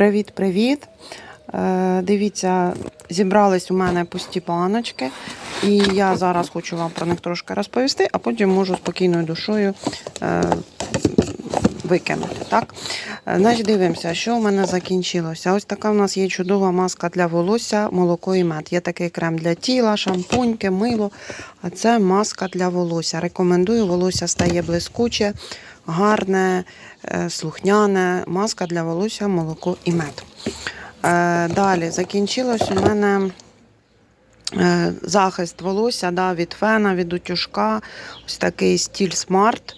Привіт-привіт! Е, Дивіться, зібрались у мене пусті баночки, і я зараз хочу вам про них трошки розповісти, а потім можу спокійною душою е, викинути. Так? Е, Значить, дивимося, що у мене закінчилося. Ось така в нас є чудова маска для волосся, молоко і мед. Є такий крем для тіла, шампуньки, мило. А це маска для волосся. Рекомендую, волосся стає блискуче, гарне, е, слухняне. Маска для волосся, молоко і мед. Е, Далі закінчилось у мене. Захист волосся да, від фена, від утюжка. Ось такий стіль смарт.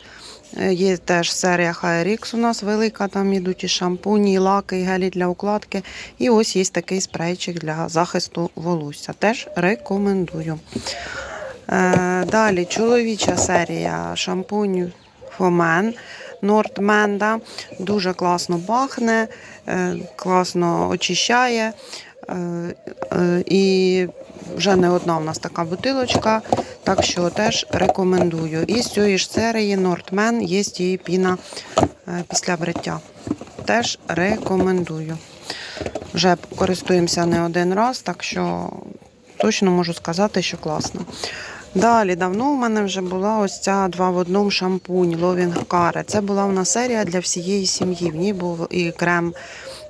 Е, Є теж серія HRX у нас велика, там ідуть і шампуні, і лаки, і гелі для укладки. І ось є такий спрейчик для захисту волосся. Теж рекомендую. Е, Далі чоловіча серія шампунь Фомен. Нортменда. Дуже класно пахне, е, класно очищає. І вже не одна в нас така бутилочка, так що теж рекомендую. І з цієї ж серії Нортмен є її піна е, після бриття. Теж рекомендую. Вже користуємося не один раз, так що точно можу сказати, що класно. Далі, давно у мене вже була ось ця два в одному шампунь Loving Care. Це була в нас серія для всієї сім'ї. В ній був і крем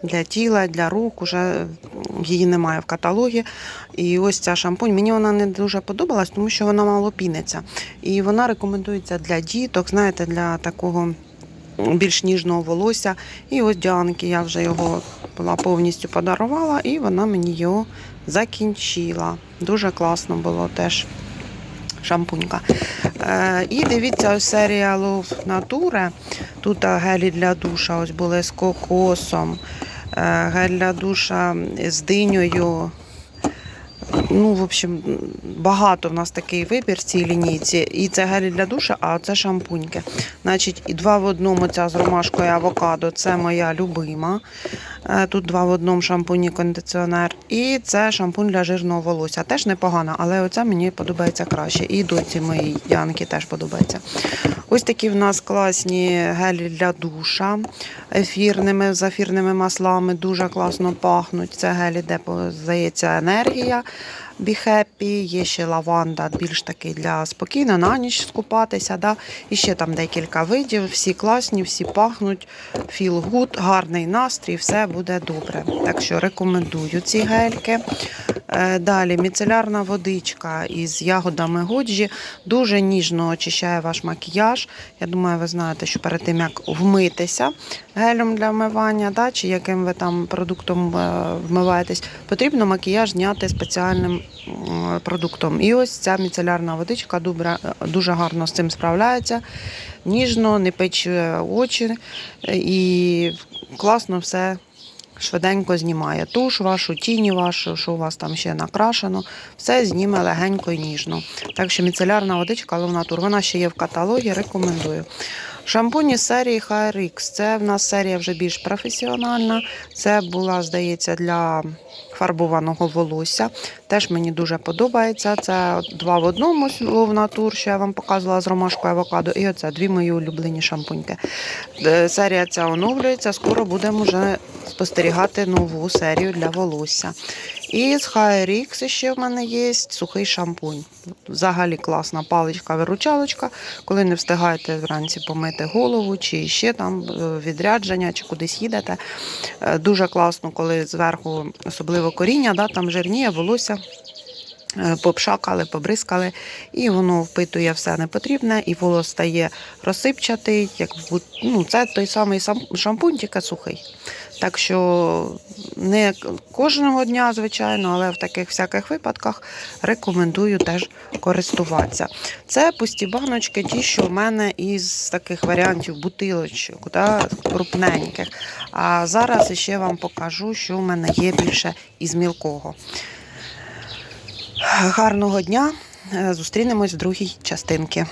для тіла, для рук. Уже її немає в каталогі. І ось ця шампунь. Мені вона не дуже подобалась, тому що вона мало піниться. І вона рекомендується для діток, знаєте, для такого більш ніжного волосся. І ось Діанки я вже його була повністю подарувала, і вона мені його закінчила. Дуже класно було теж шампунька. Е, і дивіться, ось серія Love Nature. Тут е, гелі для душа ось були з кокосом, гель для душа з диньою. Ну, в общем, багато в нас такий вибір в цій лінійці. І це гелі для душа, а це шампуньки. Значить, і два в одному ця з ромашкою авокадо це моя любима. Е, Тут два в одному шампунь і кондиціонер. І це шампунь для жирного волосся. Теж непогано, але оце мені подобається краще. І доці моїй Янки теж подобається. Ось такі в нас класні гелі для душа ефірними, з ефірними маслами. Дуже класно пахнуть. Це гелі, де здається енергія. Біхеппі, є ще лаванда, більш такий для спокійно, на ніч скупатися. Да? І ще там декілька видів, всі класні, всі пахнуть, feel good, гарний настрій, все буде добре. Так що рекомендую ці гельки. Е, Далі міцелярна водичка із ягодами годжі дуже ніжно очищає ваш макіяж. Я думаю, ви знаєте, що перед тим як вмитися гелем для вмивання, да, чи яким ви там продуктом е, вмиваєтесь, потрібно макіяж зняти спеціальним продуктом. І ось ця міцелярна водичка добре- дуже гарно з цим справляється. Ніжно, не пече очі е, і класно все швиденько знімає туш вашу, тіні вашу, що у вас там ще накрашено, все зніме легенько і ніжно. Так що міцелярна водичка Love тур. вона ще є в каталогі, рекомендую. Шампуні серії HRX. Це в нас серія вже більш професіональна. Це була, здається, для фарбованого волосся. Теж мені дуже подобається. Це два в одному Love Nature, що я вам показувала з ромашкою авокадо. І оце дві мої улюблені шампуньки. Е, Серія ця оновлюється. Скоро будемо вже спостерігати нову серію для волосся. І з HRX ще в мене є сухий шампунь. Взагалі класна паличка-виручалочка. Коли не встигаєте вранці помити голову, чи ще там е, відрядження, чи кудись їдете. Е, Дуже класно, коли зверху, особливо коріння, да, там жирніє волосся. е, Попшакали, побризкали, і воно впитує все непотрібне, і волос стає розсипчатий. Як ну, це той самий шампунь, тільки сухий. Так що не кожного дня, звичайно, але в таких всяких випадках рекомендую теж користуватися. Це пусті баночки, ті, що в мене із таких варіантів бутилочок, да, крупненьких. А зараз ще вам покажу, що в мене є більше із мілкого. Гарного дня! Е, Зустрінемось в другій частинці.